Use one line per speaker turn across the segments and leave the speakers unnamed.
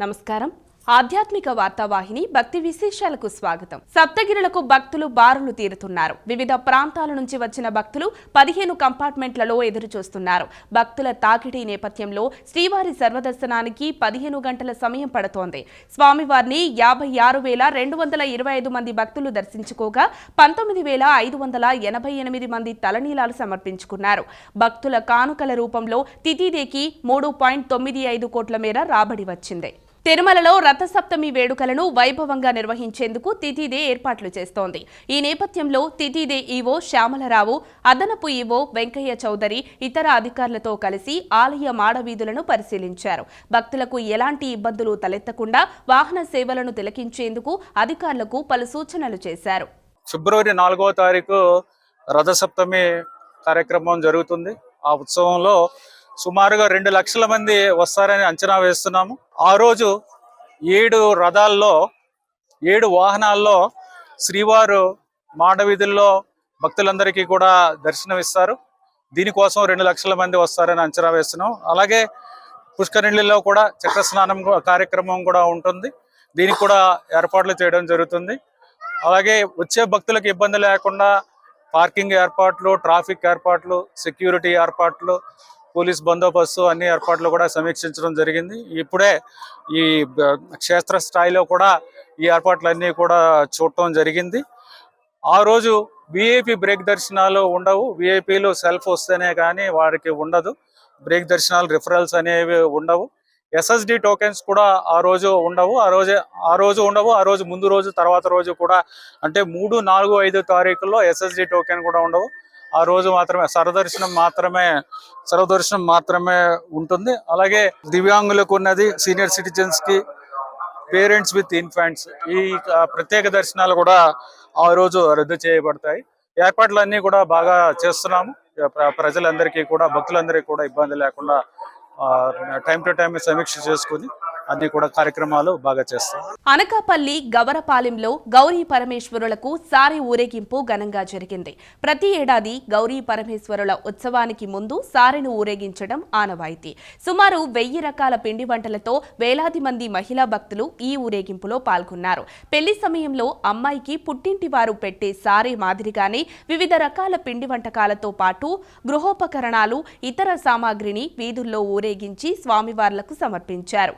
నమస్కారం. ఆధ్యాత్మిక వార్తావాహిని భక్తి విశేషాలకు స్వాగతం. సప్తగిరులకు భక్తులు బారులు తీరుతున్నారు. వివిధ ప్రాంతాల నుంచి వచ్చిన భక్తులు పదిహేను కంపార్ట్మెంట్లలో ఎదురు చూస్తున్నారు భక్తుల తాకిడి నేపథ్యంలో శ్రీవారి సర్వదర్శనానికి పదిహేను గంటల సమయం పడుతోంది. స్వామివారిని యాభై ఆరు వేల రెండు వందల ఇరవై ఐదు మంది భక్తులు దర్శించుకోగా పంతొమ్మిది వేల ఐదు వందల ఎనభై ఎనిమిది మంది తలనీలాలు సమర్పించుకున్నారు. భక్తుల కానుకల రూపంలో తితిదేకి మూడు పాయింట్ తొమ్మిది ఐదు కోట్ల మేర రాబడి వచ్చింది. తిరుమలలో రథసప్తమి వేడుకలను వైభవంగా నిర్వహించేందుకు తిథిదే ఏర్పాట్లు చేస్తోంది. ఈ నేపథ్యంలో తిథిదే ఈవో శ్యామలరావు అదనపు ఈవో వెంకయ్య చౌదరి ఇతర అధికారులతో కలిసి ఆలయ మాడవీధులను పరిశీలించారు. భక్తులకు ఎలాంటి ఇబ్బందులు తలెత్తకుండా వాహన సేవలను తిలకించేందుకు అధికారులకు పలు సూచనలు చేశారు.
ఫిబ్రవరి నాలుగవ తారీఖు రథసప్తమి కార్యక్రమం జరుగుతుంది. ఆ ఉత్సవంలో సుమారుగా రెండు లక్షల మంది వస్తారని అంచనా వేస్తున్నాము. ఆ రోజు ఏడు రథాల్లో ఏడు వాహనాల్లో శ్రీవారు మాడవీధుల్లో భక్తులందరికీ కూడా దర్శనమిస్తారు. దీనికోసం రెండు లక్షల మంది వస్తారని అంచనా వేస్తున్నాం. అలాగే పుష్కరిణిలో కూడా చక్ర స్నానం కార్యక్రమం కూడా ఉంటుంది. దీనికి కూడా ఏర్పాట్లు చేయడం జరుగుతుంది. అలాగే వచ్చే భక్తులకు ఇబ్బంది లేకుండా పార్కింగ్ ఏర్పాట్లు ట్రాఫిక్ ఏర్పాట్లు సెక్యూరిటీ ఏర్పాట్లు పోలీస్ బందోబస్తు అన్ని ఏర్పాట్లు కూడా సమీక్షించడం జరిగింది. ఇప్పుడే ఈ క్షేత్ర స్థాయిలో కూడా ఈ ఏర్పాట్లన్నీ కూడా చూడటం జరిగింది. ఆ రోజు విఐపి బ్రేక్ దర్శనాలు ఉండవు. విఐపీలు సెల్ఫ్ వస్తేనే కానీ వారికి ఉండదు. బ్రేక్ దర్శనాలు రిఫరల్స్ అనేవి ఉండవు. ఎస్ఎస్డి టోకెన్స్ కూడా ఆ రోజు ఉండవు. ఆ రోజు ఆ రోజు ఉండవు. ఆ రోజు ముందు రోజు తర్వాత రోజు కూడా అంటే మూడు నాలుగు ఐదు తారీఖుల్లో ఎస్ఎస్డి టోకెన్ కూడా ఉండవు. ఆ రోజు మాత్రమే సర్వదర్శనం మాత్రమే సర్వదర్శనం మాత్రమే ఉంటుంది. అలాగే దివ్యాంగులకు ఉన్నది సీనియర్ సిటిజన్స్కి పేరెంట్స్ విత్ ఇన్ఫాంట్స్ ఈ ప్రత్యేక దర్శనాలు కూడా ఆ రోజు రద్దు చేయబడతాయి. ఏర్పాట్లన్నీ కూడా బాగా చేస్తున్నాము. ప్రజలందరికీ కూడా భక్తులందరికీ కూడా ఇబ్బంది లేకుండా టైం టు టైం సమీక్ష చేసుకుని అన్ని కూడా కార్యక్రమాలు బాగా చేస్తాం.
అనకాపల్లి గవరపాలెంలో గౌరీ పరమేశ్వరులకు సారి ఊరేగింపు ఘనంగా జరిగింది. ప్రతి ఏడాది గౌరీ పరమేశ్వరుల ఉత్సవానికి ముందు సారెను ఊరేగించడం ఆనవాయితీ. సుమారు వెయ్యి రకాల పిండి వంటలతో వేలాది మంది మహిళా భక్తులు ఈ ఊరేగింపులో పాల్గొన్నారు. పెళ్ళి సమయంలో అమ్మాయికి పుట్టింటి వారు పెట్టే సారే మాదిరిగానే వివిధ రకాల పిండి వంటకాలతో పాటు గృహోపకరణాలు ఇతర సామాగ్రిని వీధుల్లో ఊరేగించి స్వామివార్లకు సమర్పించారు.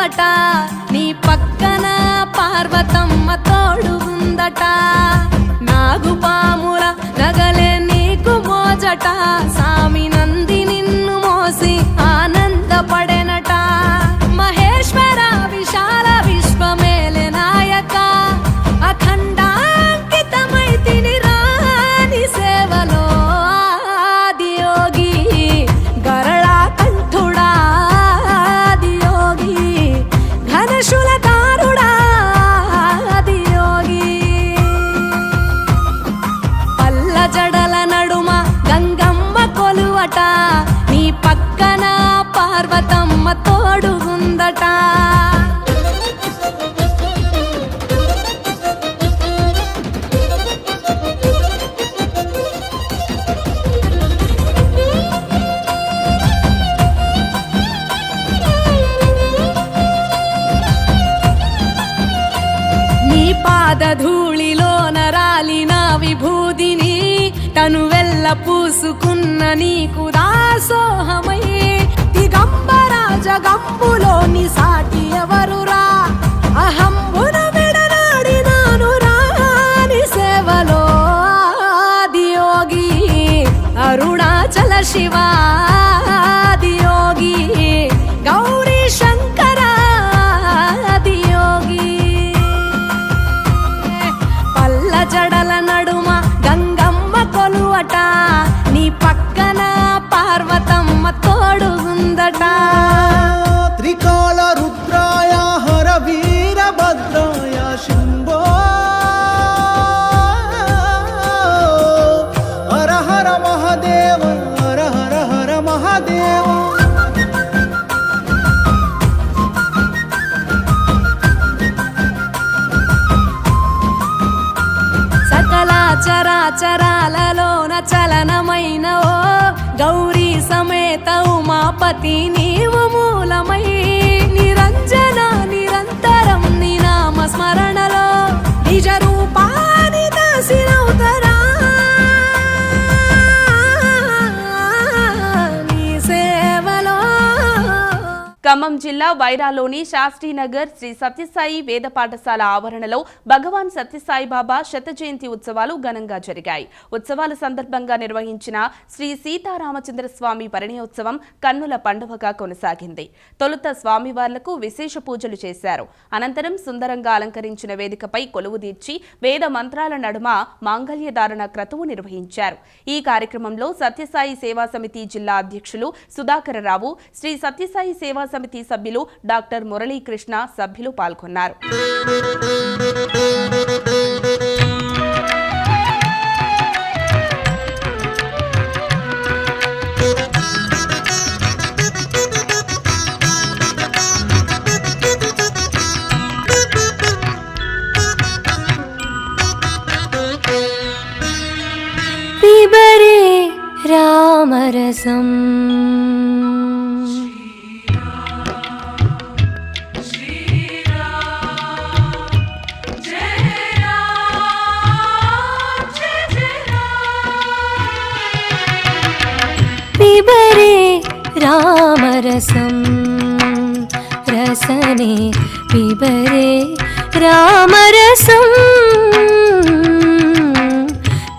కొలువట నీ పక్కన పార్వతమ్మ తోడు ఉందట నాగుపాముల నగలే నీకు మోజట. విభూదిని తను వెళ్ళ పూసుకున్న నీకు దాసోహమై దిగంబర జగంబులోని సాటి ఎవరురా? అహంబున విడనాడినాను రాని సేవలో ఆదియోగి అరుణాచల శివా నరాలలోన చలనమైన ఓ గౌరీ సమేత ఉమాపతి నీవు మూలమై నిరంజన నిరంతరం నీ నామ స్మరణలో నిజ రూపా
ఖమ్మం జిల్లా వైరాలోని శాస్త్రీనగర్ శ్రీ సత్యసాయి వేద పాఠశాల ఆవరణలో భగవాన్ సత్యసాయి బాబా శత జయంతి ఉత్సవాలు ఘనంగా జరిగాయి. ఉత్సవాల సందర్భంగా నిర్వహించిన శ్రీ సీతారామచంద్ర స్వామి పరిణయోత్సవం కన్నుల పండుగగా కొనసాగింది. తొలుత స్వామివార్లకు విశేష పూజలు చేశారు. అనంతరం సుందరంగా అలంకరించిన వేదికపై కొలువు తీర్చి వేద మంత్రాల నడుమ మాంగళ్యధారణ క్రతువు నిర్వహించారు. ఈ కార్యక్రమంలో సత్యసాయి సేవా సమితి జిల్లా అధ్యక్షులు సుధాకరరావు శ్రీ సత్యసాయి సేవా సమితి సభ్యులు డాక్టర్ మురళీకృష్ణ సభ్యులు పాల్గొన్నారు
पिबरे रामरसम् വിവരെ രാമരസം. രസനെ വിവരെ രാമരസം.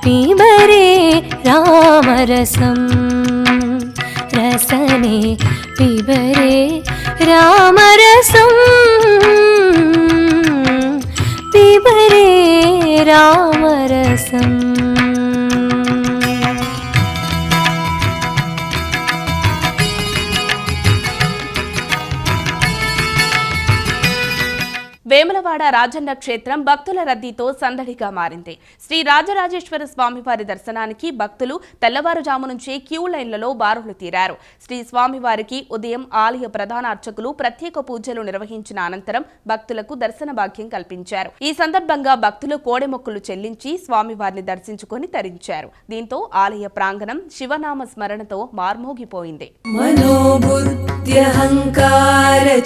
പിവരെ രാമരസം. രസനെ പിവരെ രാമരസം. പിവരെ രാമ
విజయవాడ రాజన్న క్షేత్రం భక్తుల రద్దీతో సందడిగా మారింది. శ్రీ రాజరాజేశ్వర స్వామివారి దర్శనానికి భక్తులు తెల్లవారుజాము నుంచే క్యూ లైన్లలో బారులు తీరారు. శ్రీ స్వామివారికి ఉదయం ఆలయ ప్రధాన అర్చకులు ప్రత్యేక పూజలు నిర్వహించిన అనంతరం భక్తులకు దర్శన భాగ్యం కల్పించారు. ఈ సందర్భంగా భక్తులు కోడెమొక్కులు చెల్లించి స్వామివారిని దర్శించుకొని తరించారు. దీంతో ఆలయ ప్రాంగణం శివనామ స్మరణతో మార్మోగిపోయింది.
మనోబుద్ధ్యహంకార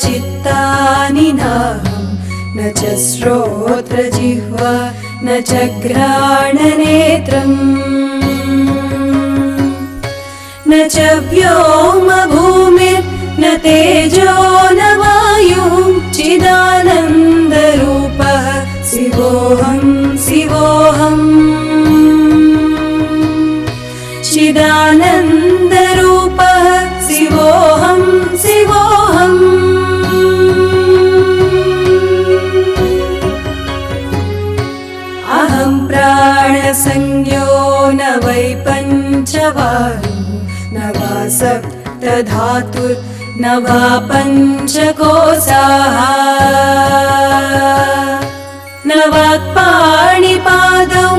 చిత్తాని न च श्रोत्रजिह्वा न च घ्राणनेत्रम्। न च व्योमभूमिर्न तेजो न वायुः प्राणसंज्ञो न वै पञ्चवायु न वा सप्तधातुर्न वा पञ्चकोशाः। न वाक्पाणिपादौ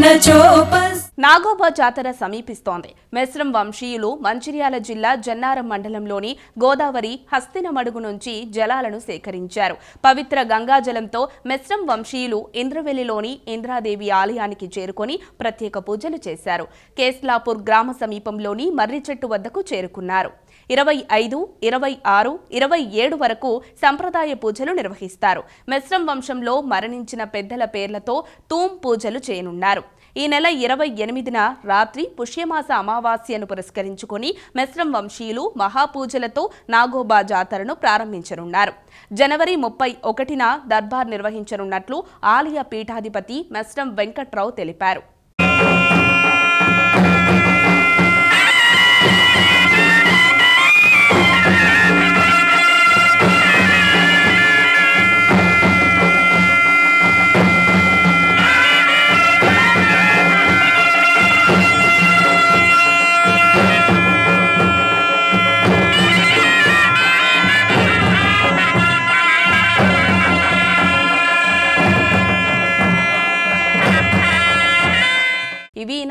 न चोपस्
నాగోబా జాతర సమీపిస్తోంది. మెస్రం వంశీయులు మంచిర్యాల జిల్లా జన్నారం మండలంలోని గోదావరి హస్తినమడుగు నుంచి జలాలను సేకరించారు. పవిత్ర గంగాజలంతో మెస్రం వంశీయులు ఇంద్రవెల్లిలోని ఇంద్రాదేవి ఆలయానికి చేరుకొని ప్రత్యేక పూజలు చేశారు. కేస్లాపూర్ గ్రామ సమీపంలోని మర్రి చెట్టు వద్దకు చేరుకున్నారు. ఇరవై ఐదు ఇరవై ఆరు ఇరవై ఏడు వరకు సంప్రదాయ పూజలు నిర్వహిస్తారు. మెస్రం వంశంలో మరణించిన పెద్దల పేర్లతో తూం పూజలు చేయనున్నారు. ఈ నెల ఇరవై ఎనిమిదిన రాత్రి పుష్యమాస అమావాస్యను పురస్కరించుకొని మెస్రం వంశీయులు మహాపూజలతో నాగోబా జాతరను ప్రారంభించనున్నారు. జనవరి ముప్పై ఒకటిన దర్బార్ నిర్వహించనున్నట్లు ఆలయ పీఠాధిపతి మెస్రం వెంకట్రావు తెలిపారు.